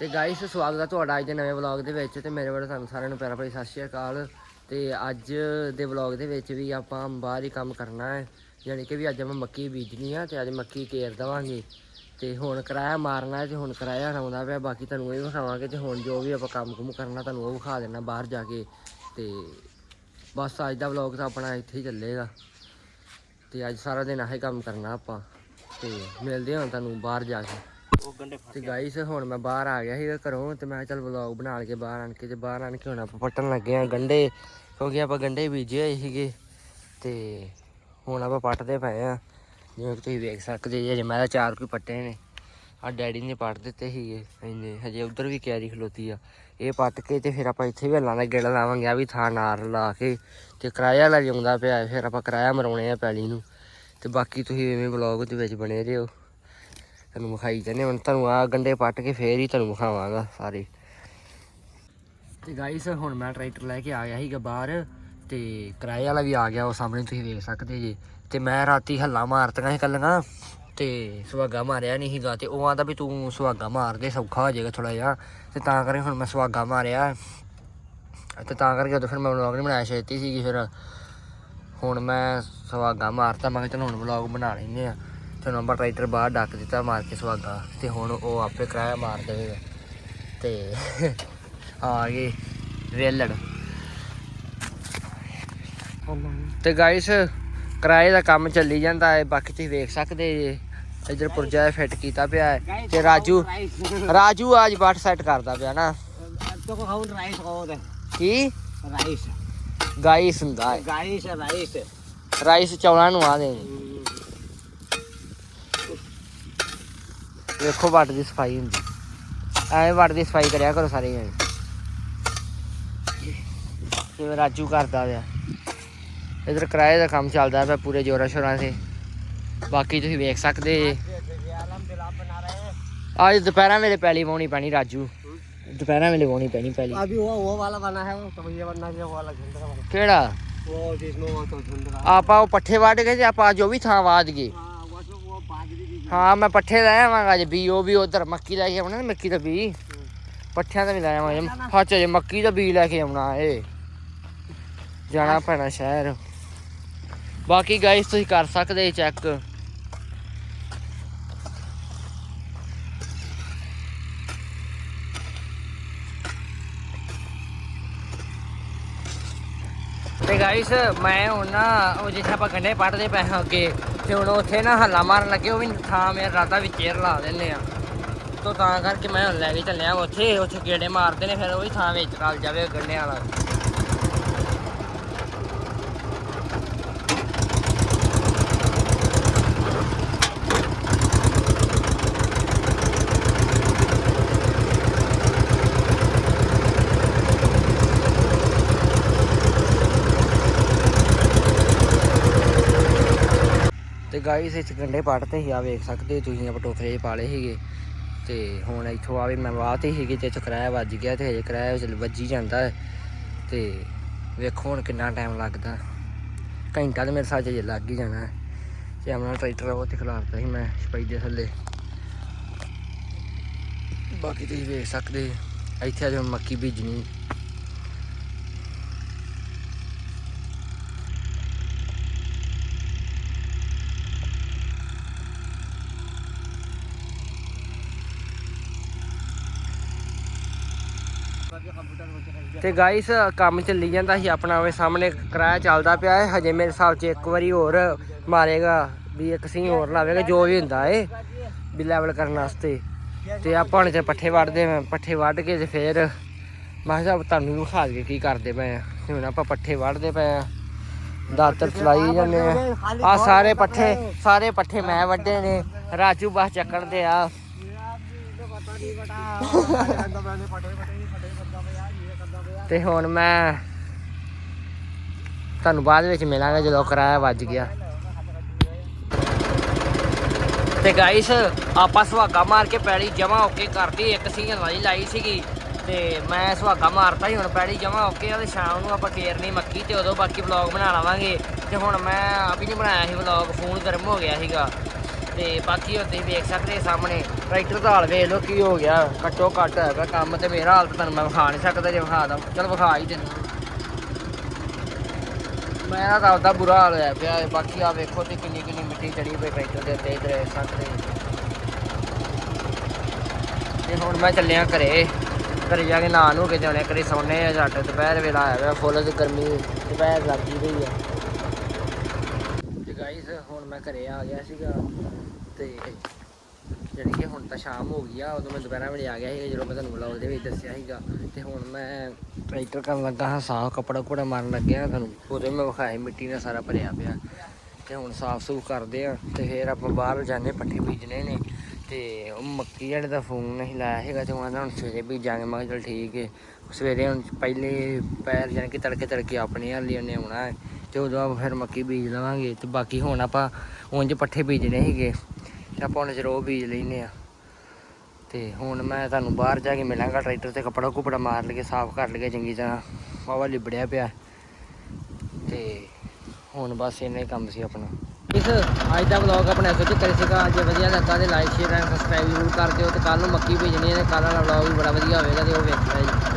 ਤੇ ਗਾਇਸ ਸਵਾਗਤ ਹੈ ਤੁਹਾਡਾ ਅੱਜ ਦੇ ਨਵੇਂ ਵਲੌਗ ਦੇ ਵਿੱਚ ਤੇ ਮੇਰੇ ਵੱਲੋਂ ਤੁਹਾਨੂੰ ਸਾਰਿਆਂ ਨੂੰ ਪਿਆਰ ਭਰੀ ਸਤਿ ਸ਼੍ਰੀ ਅਕਾਲ। ਤੇ ਅੱਜ ਦੇ ਵਲੌਗ ਦੇ ਵਿੱਚ ਵੀ ਆਪਾਂ ਬਾਹਰ ਹੀ ਕੰਮ ਕਰਨਾ ਹੈ ਯਾਨੀ ਕਿ ਵੀ ਅੱਜ ਆਪਾਂ ਮੱਕੀ ਬੀਜਣੀ ਆ ਤੇ ਅੱਜ ਮੱਕੀ ਕੇਰ ਦਵਾਂਗੇ। ਤੇ ਹੁਣ ਕਿਰਾਇਆ ਮਾਰਨਾ ਹੈ ਤੇ ਹੁਣ ਕਿਰਾਇਆ ਆਉਂਦਾ ਪਿਆ, ਬਾਕੀ ਤੁਹਾਨੂੰ ਇਹ ਵਿਖਾਵਾਂਗੇ ਤੇ ਹੁਣ ਜੋ ਵੀ ਆਪਾਂ ਕੰਮ ਕੁਮ ਕਰਨਾ ਤੁਹਾਨੂੰ ਉਹ ਵਿਖਾ ਦੇਣਾ ਬਾਹਰ ਜਾ ਕੇ। ਤੇ ਬਸ ਅੱਜ ਦਾ ਵਲੌਗ ਤਾਂ ਆਪਣਾ ਇੱਥੇ ਹੀ ਚੱਲੇਗਾ। ਤੇ ਅੱਜ ਸਾਰਾ ਦਿਨ ਆਹੀ ਕੰਮ ਕਰਨਾ ਆਪਾਂ। ਤੇ ਮਿਲਦੇ ਹਾਂ ਹੁਣ ਤੁਹਾਨੂੰ ਬਾਹਰ ਜਾ ਕੇ। ਉਹ ਗੰਡੇ ਤੇ ਗਾਈਸ ਹੁਣ ਮੈਂ ਬਾਹਰ ਆ ਗਿਆ ਸੀਗਾ ਘਰੋਂ ਤੇ ਮੈਂ ਚੱਲ ਵਲੌਗ ਬਣਾ ਕੇ ਬਾਹਰ ਆਣ ਕੇ। ਤੇ ਬਾਹਰ ਆਣ ਕੇ ਹੁਣ ਆਪਾਂ ਪੱਟਣ ਲੱਗੇ ਆ ਗੰਡੇ, ਕਿਉਂਕਿ ਆਪਾਂ ਗੰਡੇ ਬੀਜੇ ਹੋਏ ਸੀਗੇ ਤੇ ਹੁਣ ਆਪਾਂ ਪੱਟਦੇ ਪਏ ਆ। ਜਿਵੇਂ ਕਿ ਤੁਸੀਂ ਵੇਖ ਸਕਦੇ ਜੇ ਮੈਂ ਤਾਂ ਚਾਰ ਕੋਈ ਪੱਟੇ ਨੇ। ਆ ਡੈਡੀ ਨੇ ਪੱਟ ਦਿੱਤੇ ਸੀਗੇ, ਇੰਨੇ। ਹਜੇ ਉਧਰ ਵੀ ਕਿਆਰੀ ਖਲੋਤੀ ਆ। ਇਹ ਪੱਟ ਕੇ ਤੇ ਫਿਰ ਆਪਾਂ ਇੱਥੇ ਵੀ ਹੱਲਾਂ ਦਾ ਗੇੜਾ ਲਾਵਾਂਗੇ ਆ ਵੀ ਥਾਂ ਨਾਰ ਲਾ ਕੇ। ਤੇ ਕਿਰਾਇਆ ਲੈ ਜਾਉਂਦਾ ਪਿਆ, ਫਿਰ ਆਪਾਂ ਕਿਰਾਇਆ ਮਰਾਉਣੇ ਆ ਪੈਲੀ ਨੂੰ। ਤੇ ਬਾਕੀ ਤੁਸੀਂ ਐਵੇਂ ਵਲੌਗ ਦੇ ਵਿੱਚ ਬਣੇ ਰਹੋ। ਤੁਹਾਨੂੰ ਵਿਖਾਈ ਜਾਂਦੇ ਹੁਣ ਤੁਹਾਨੂੰ ਆ ਗੰਡੇ ਪੱਟ ਕੇ ਫੇਰ ਹੀ ਤੁਹਾਨੂੰ ਵਿਖਾਵਾਂਗਾ ਸਾਰੇ। ਤੇ ਗਾਈਸ ਹੁਣ ਮੈਂ ਟਰੈਕਟਰ ਲੈ ਕੇ ਆ ਗਿਆ ਸੀਗਾ ਬਾਹਰ ਤੇ ਕਿਰਾਏ ਵਾਲਾ ਵੀ ਆ ਗਿਆ ਉਹ ਸਾਹਮਣੇ, ਤੁਸੀਂ ਵੇਖ ਸਕਦੇ ਜੇ। ਤੇ ਮੈਂ ਰਾਤੀ ਹੱਲਾ ਮਾਰਤੀਆਂ ਸੀ ਕੱਲੀਆਂ ਤੇ ਸੁਹਾਗਾ ਮਾਰਿਆ ਨਹੀਂ ਸੀਗਾ ਤੇ ਉਹ ਆਂਦਾ ਵੀ ਤੂੰ ਸੁਹਾਗਾ ਮਾਰ ਦੇ, ਸੌਖਾ ਹੋ ਜਾਏਗਾ ਥੋੜਾ ਜਿਹਾ। ਤੇ ਤਾਂ ਕਰਕੇ ਹੁਣ ਮੈਂ ਸੁਹਾਗਾ ਮਾਰਿਆ। ਤੇ ਤਾਂ ਕਰਕੇ ਉਦੋਂ ਫਿਰ ਮੈਂ ਵਲੌਗ ਨਹੀਂ ਬਣਾਇਆ, ਛੇਤੀ ਸੀਗੀ ਫਿਰ। ਹੁਣ ਮੈਂ ਸੁਹਾਗਾ ਮਾਰਤਾ, ਮੈਂ ਕਿਹਾ ਚਲੋ ਹੁਣ ਵਲੌਗ ਬਣਾ ਲੈਂਦੇ ਆ। ਤੇ ਨੰਬਰ ਟਰੈਕਟਰ ਬਾਹਰ ਡੱਕ ਦਿੱਤਾ ਮਾਰ ਕੇ ਸਵਾਗਾ ਤੇ ਹੁਣ ਉਹ ਆਪੇ ਕਿਰਾਇਆ ਮਾਰ ਦੇਵੇਗਾ। ਤੇ ਆ ਗਏ ਰੇਲੜ। ਤੇ ਗਾਇਸ ਕਿਰਾਏ ਦਾ ਕੰਮ ਚੱਲੀ ਜਾਂਦਾ ਹੈ ਬਾਕੀ ਤੁਸੀਂ ਵੇਖ ਸਕਦੇ ਜੇ। ਇਧਰ ਪੁਰਜਾ ਫਿੱਟ ਕੀਤਾ ਪਿਆ ਹੈ। ਤੇ ਰਾਜੂ ਰਾਜੂ ਆਜ ਬਾਟ ਸੈੱਟ ਕਰਦਾ ਪਿਆ ਨਾ। ਕੀ? ਰਾਈਸ ਗਾਇਸ ਹੁੰਦਾ ਹੈ। ਗਾਇਸ ਰਾਈਸ ਰਾਈਸ ਚੌਲਾਂ ਨੂੰ ਆ ਦੇ। ਵੇਖੋ ਵੱਟ ਦੀ ਸਫ਼ਾਈ ਹੁੰਦੀ। ਐਵੇਂ ਵੱਟ ਦੀ ਸਫ਼ਾਈ ਕਰਿਆ ਕਰੋ ਸਾਰੇ ਜਣੇ। ਜਿਵੇਂ ਰਾਜੂ ਕਰਦਾ ਆ ਇਧਰ ਕਿਰਾਏ ਦਾ ਕੰਮ ਚੱਲਦਾ ਪਿਆ ਪੂਰੇ ਜੋਰਾਂ ਸ਼ੋਰਾਂ ਸੇ ਬਾਕੀ ਤੁਸੀਂ ਵੇਖ ਸਕਦੇ। ਅੱਜ ਦੁਪਹਿਰਾਂ ਵੇਲੇ ਪੈਲੀ ਵਾਉਣੀ ਪੈਣੀ ਰਾਜੂ। ਦੁਪਹਿਰਾਂ ਵੇਲੇ ਵਾਉਣੀ ਪੈਣੀ ਪੈਲੀ। ਅਭੀ ਉਹ ਉਹ ਵਾਲਾ ਬਣਾ ਹੈ ਉਹ ਤਬਈਆ ਬਣਾ ਕੇ ਉਹ ਵਾਲਾ ਘੰਟਾ ਕਿਹੜਾ? ਉਹ ਜਿਸ ਨੂੰ ਉਹ ਤੋਂ ਢੁੰਡਰਾ ਆਪਾਂ ਉਹ ਪੱਠੇ ਵਾੜ ਗਏ ਤੇ ਆਪਾਂ ਜੋ ਵੀ ਥਾਂ ਵਾਦ ਗਏ ਹਾਂ ਮੈਂ ਪੱਠੇ ਲੈ ਆਵਾਂਗਾ ਅੱਜ ਵੀ ਉਹ ਵੀ ਉਧਰ ਮੱਕੀ ਲੈ ਕੇ ਆਉਣਾ ਨਾ ਮੱਕੀ ਦਾ ਬੀ। ਪੱਠਿਆਂ ਦਾ ਵੀ ਲੈ ਆਵਾਂਗੇ। ਫੱਚ ਜੇ ਮੱਕੀ ਦਾ ਬੀ ਲੈ ਕੇ ਆਉਣਾ ਏ। ਜਾਣਾ ਪੈਣਾ ਸ਼ਹਿਰ। ਬਾਕੀ ਗਾਇਸ ਤੁਸੀਂ ਕਰ ਸਕਦੇ ਚੈੱਕ ਤੇ ਗਾਇਸ ਮੈਂ ਹੁਣ ਨਾ ਉਹ ਜਿੱਥੇ ਆਪਾਂ ਗੰਡੇ ਪੱਟਦੇ ਪਏ ਹਾਂ ਅੱਗੇ ਤੇ ਹੁਣ ਉੱਥੇ ਨਾ ਹੱਲਾ ਮਾਰਨ ਲੱਗੇ, ਉਹ ਵੀ ਥਾਂ ਮੇਰਾ ਰਾਤਾ ਵੀ ਏਰ ਲਾ ਦਿੰਦੇ ਆ। ਤੋ ਤਾਂ ਕਰਕੇ ਮੈਂ ਹੁਣ ਲੈ ਕੇ ਚੱਲਿਆ ਉੱਥੇ ਉੱਥੇ ਗੇੜੇ ਮਾਰਦੇ ਨੇ, ਫਿਰ ਉਹ ਵੀ ਥਾਂ ਵਿੱਚ ਰਲ ਜਾਵੇ ਗੰਡੇ ਵਾਲਾ। ਤੇ ਗਾਈਸ ਇੱਥੇ ਗੰਡੇ ਪੱਟਦੇ ਸੀ ਆ ਵੇਖ ਸਕਦੇ ਤੁਸੀਂ ਆਪਾਂ ਟੋਕਰੇ 'ਚ ਪਾ ਲਏ ਸੀਗੇ। ਤੇ ਹੁਣ ਇੱਥੋਂ ਆਵੇ ਮੈਂ ਵਾਹਤੇ ਸੀਗੇ ਤੇ ਇੱਥੇ ਕਿਰਾਇਆ ਵੱਜ ਗਿਆ ਤੇ ਹਜੇ ਕਿਰਾਇਆ ਚੱਲ ਵੱਜੀ ਜਾਂਦਾ ਹੈ। ਤੇ ਵੇਖੋ ਹੁਣ ਕਿੰਨਾ ਟਾਈਮ ਲੱਗਦਾ। ਘੰਟਾ ਤੇ ਮੇਰੇ ਸਾਹ ਜੇ ਲੱਗ ਹੀ ਜਾਣਾ ਹੈ। ਤੇ ਆਪਣਾ ਟਰੈਕਟਰ ਉਹ ਤੇ ਖਿਲਾਰਤਾ ਸੀ ਮੈਂ ਸਪਾਈ ਦੇ ਥੱਲੇ। ਬਾਕੀ ਤੁਸੀਂ ਵੇਖ ਸਕਦੇ ਇੱਥੇ ਅਜੇ ਮੱਕੀ ਬੀਜਣੀ। ਤੇ ਗਾਈਸ ਕੰਮ ਚੱਲੀ ਜਾਂਦਾ ਸੀ ਆਪਣਾ ਉਹ ਸਾਹਮਣੇ ਕਿਰਾਇਆ ਚੱਲਦਾ ਪਿਆ ਹੈ। ਹਜੇ ਮੇਰੇ ਹਿਸਾਬ 'ਚ ਇੱਕ ਵਾਰੀ ਹੋਰ ਮਾਰੇਗਾ, ਵੀ ਇੱਕ ਸੀ ਹੋਰ ਲਾਵੇਗਾ, ਜੋ ਵੀ ਹੁੰਦਾ ਏ, ਵੀ ਲੈਵਲ ਕਰਨ ਵਾਸਤੇ। ਤੇ ਆਪਾਂ ਹੁਣ ਤੇ ਪੱਠੇ ਵੱਢਦੇ ਆਂ, ਪੱਠੇ ਵੱਢ ਕੇ ਤੇ ਫੇਰ ਮੈਂ ਕਿਹਾ ਤੁਹਾਨੂੰ ਵੀ ਵਿਖਾ ਕੇ ਕੀ ਕਰਦੇ ਪਏ ਆ। ਹੁਣ ਆਪਾਂ ਪੱਠੇ ਵੱਢਦੇ ਪਏ ਆ, ਦਾਤਰ ਚਲਾਈ ਜਾਂਦੇ ਆ। ਆ ਸਾਰੇ ਪੱਠੇ ਸਾਰੇ ਪੱਠੇ ਮੈਂ ਵੱਢੇ ਨੇ, ਰਾਜੂ ਬਸ ਚੱਕਣ ਦੇ ਆ। ਤੇ ਹੁਣ ਮੈਂ ਤੁਹਾਨੂੰ ਬਾਅਦ ਵਿੱਚ ਮਿਲਾਂਗਾ ਜਦੋਂ ਕਿਰਾਇਆ ਵੱਜ ਗਿਆ। ਤੇ ਗਾਇਸ ਆਪਾਂ ਸੁਹਾਗਾ ਮਾਰ ਕੇ ਪੈੜੀ ਜਮਾ ਓਕੇ ਕਰਦੀ ਇੱਕ ਸੀ ਲਾਈ ਲਾਈ ਸੀਗੀ। ਤੇ ਮੈਂ ਸੁਹਾਗਾ ਮਾਰਤਾ ਸੀ, ਹੁਣ ਪੈੜੀ ਜਮਾ ਓਕੇ ਆ ਤੇ ਸ਼ਾਮ ਨੂੰ ਆਪਾਂ ਕੇਰਨੀ ਮੱਕੀ ਤੇ ਉਦੋਂ ਬਾਕੀ ਵਲੌਗ ਬਣਾ ਲਵਾਂਗੇ। ਤੇ ਹੁਣ ਮੈਂ ਆ ਵੀ ਨਹੀਂ ਬਣਾਇਆ ਸੀ ਵਲੌਗ ਫੋਨ ਗਰਮ ਹੋ ਗਿਆ ਸੀਗਾ। ਤੇ ਬਾਕੀ ਹੁਣ ਤੁਸੀਂ ਵੇਖ ਸਕਦੇ ਸਾਹਮਣੇ ਟਰੈਕਟਰ ਦਾ ਹਾਲ ਵੇਖ ਲਓ ਕੀ ਹੋ ਗਿਆ। ਘੱਟੋ ਘੱਟ ਹੈਗਾ ਕੰਮ ਤੇ ਮੇਰਾ ਹਾਲ ਤਾਂ ਤੁਹਾਨੂੰ ਮੈਂ ਵਿਖਾ ਨਹੀਂ ਸਕਦਾ, ਜੇ ਵਿਖਾ ਦਾਂ ਚਲ ਵਿਖਾ ਹੀ ਦਿੰਦਾ। ਮੇਰਾ ਤਾਂ ਆਪਦਾ ਬੁਰਾ ਹਾਲ ਹੋਇਆ ਪਿਆ ਹੈ। ਬਾਕੀ ਆ ਵੇਖੋ ਤੇ ਕਿੰਨੀ ਕਿੰਨੀ ਮਿੱਟੀ ਚੜੀ ਪਈ ਟਰੈਕਟਰ ਦੇ ਉੱਤੇ ਇਧਰ ਸਕਦੇ ਤੇ ਹੁਣ ਮੈਂ ਚੱਲਿਆ ਘਰੇ। ਘਰੇ ਜਾ ਕੇ ਨਹਾ ਨੂੰ ਕੇ ਜਾਣੇ ਘਰੇ ਸੌਣੇ ਆ। ਜੱਟ ਦੁਪਹਿਰ ਵੇਲਾ ਆਇਆ ਹੋਇਆ, ਫੁੱਲ ਦੀ ਗਰਮੀ, ਦੁਪਹਿਰ ਲੱਗੀ ਰਹੀ ਆ। ਤੇ ਹੁਣ ਮੈਂ ਘਰੇ ਆ ਗਿਆ ਸੀਗਾ ਤੇ ਜਿਹੜੀ ਕਿ ਹੁਣ ਤਾਂ ਸ਼ਾਮ ਹੋ ਗਈ ਆ, ਉਦੋਂ ਮੈਂ ਦੁਪਹਿਰਾਂ ਵੇਲੇ ਆ ਗਿਆ ਸੀਗਾ, ਜਦੋਂ ਮੈਂ ਤੁਹਾਨੂੰ ਵਲੌਗ ਦੇ ਵਿੱਚ ਦੱਸਿਆ ਸੀਗਾ ਤੇ ਹੁਣ ਮੈਂ ਟਰੈਕਟਰ ਕਰਨ ਲੱਗਾ ਹਾਂ ਸਾਫ਼ ਕੱਪੜਾ ਕੁਪੜਾ ਮਾਰਨ ਲੱਗਿਆ ਤੁਹਾਨੂੰ, ਉਦੋਂ ਮੈਂ ਵਿਖਾਇਆ ਮਿੱਟੀ ਨਾਲ ਸਾਰਾ ਭਰਿਆ ਪਿਆ ਤੇ ਹੁਣ ਸਾਫ਼ ਸੂਫ ਕਰਦੇ ਆ ਤੇ ਫਿਰ ਆਪਾਂ ਬਾਹਰ ਜਾਣੇ, ਪੱਠੇ ਬੀਜਣੇ ਨੇ ਤੇ ਉਹ ਮੱਕੀ ਜਿਹੜੇ ਦਾ ਫੋਨ ਨਹੀਂ ਲਾਇਆ ਹੈਗਾ ਤੇ ਉਹ ਹੁਣ ਸਵੇਰੇ ਬੀਜਾਂਗੇ ਮੈਂ ਕਿਹਾ ਚਲ ਠੀਕ ਹੈ। ਸਵੇਰੇ ਹੁਣ ਪਹਿਲੇ ਪੈਰ ਜਾਣ ਕਿ ਤੜਕੇ ਤੜਕੇ ਆਪਣੇ ਹਾਲੀ ਉਹਨੇ ਆਉਣਾ ਹੈ। ਤੇ ਉਦੋਂ ਆਪਾਂ ਫਿਰ ਮੱਕੀ ਬੀਜ ਲਵਾਂਗੇ ਤੇ ਬਾਕੀ ਹੁਣ ਆਪਾਂ ਉਂਝ ਪੱਠੇ ਬੀਜਣੇ ਸੀਗੇ ਤੇ ਆਪਾਂ ਹੁਣ ਜਰੋ ਬੀਜ ਲੈਨੇ ਆ। ਤੇ ਹੁਣ ਮੈਂ ਤੁਹਾਨੂੰ ਬਾਹਰ ਜਾ ਕੇ ਮਿਲਾਂਗਾ, ਟਰੈਕਟਰ ਤੇ ਕੱਪੜਾ ਕੁਪੜਾ ਮਾਰ ਲਈਏ, ਸਾਫ਼ ਕਰ ਲਈਏ ਚੰਗੀ ਤਰ੍ਹਾਂ। ਵਾਵਾ ਲਿਬੜਿਆ ਪਿਆ। ਤੇ ਹੁਣ ਬਸ ਇੰਨਾ ਹੀ ਕੰਮ ਸੀ ਆਪਣਾ। ਇਸ ਅੱਜ ਦਾ ਵਲੌਗ ਆਪਣਾ ਇੱਥੇ ਤੱਕ ਸੀਗਾ। ਜੇ ਵਧੀਆ ਲੱਗਾ ਤੇ ਲਾਈਕ ਸ਼ੇਅਰ ਐਂਡ ਸਬਸਕ੍ਰਾਈਬ ਜ਼ਰੂਰ ਕਰ ਦਿਓ ਤੇ ਕੱਲ ਨੂੰ ਮੱਕੀ ਭੇਜਣੀ ਹੈ ਤੇ ਕੱਲ ਵਾਲਾ ਵਲੌਗ ਵੀ ਬੜਾ ਵਧੀਆ ਹੋਵੇਗਾ ਤੇ ਉਹ ਵੇਖਣਾ ਜੀ